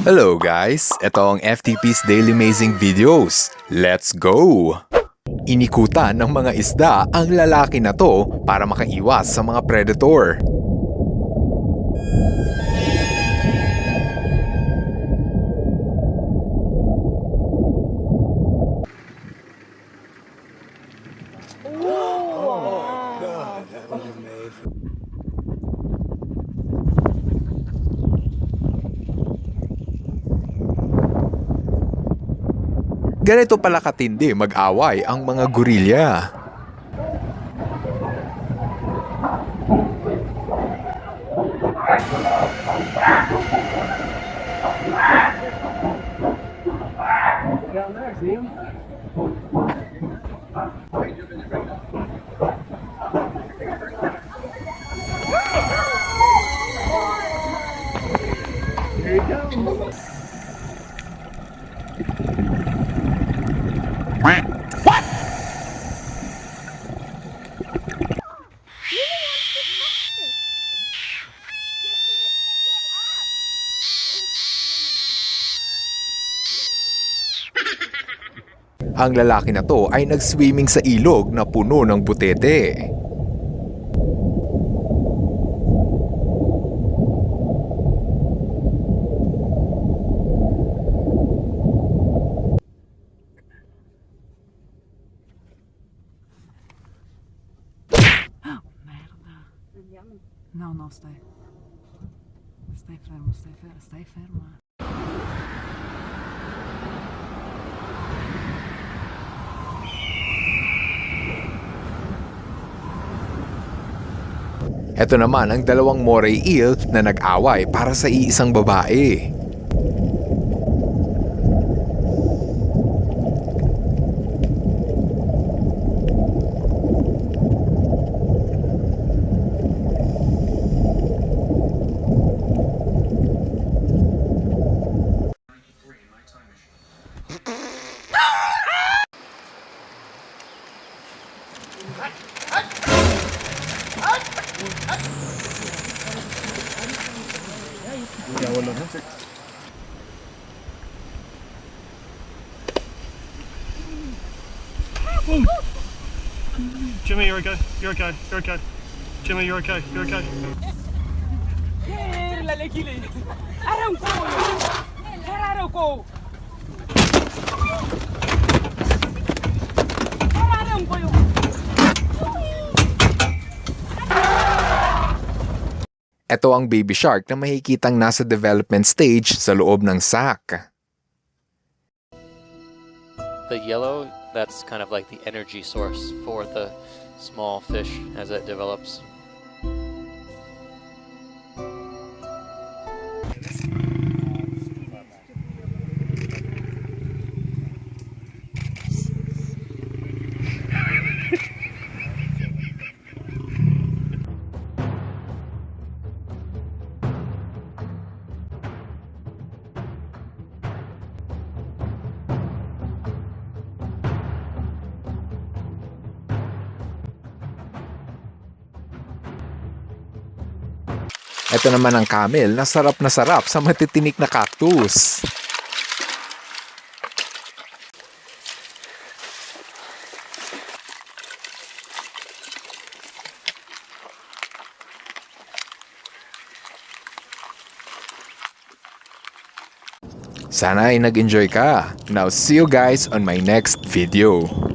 Hello guys, ito ang FTP's Daily Amazing Videos. Let's go! Inikutan ng mga isda ang lalaki na to para makaiwas sa mga predator. Ganito pala katindi mag-away ang mga gorilya. Ang lalaki na to ay nag-swimming sa ilog na puno ng butete. Não, não, stay. Stay fermo, stay fermo, stay fermo. Ito naman ang dalawang moray eel na nag-away para sa iisang babae. Jimmy, you're okay. You're okay. You're okay. Jimmy, you're okay. You're okay. I don't go. I don't go. Ito ang baby shark na makikitang nasa development stage sa loob ng sack. The yellow, that's kind of like the energy source for the small fish as it develops. Ito naman ang camel na sarap na sarap sa matitinik na cactus. Sana ay nag-enjoy ka. Now see you guys on my next video.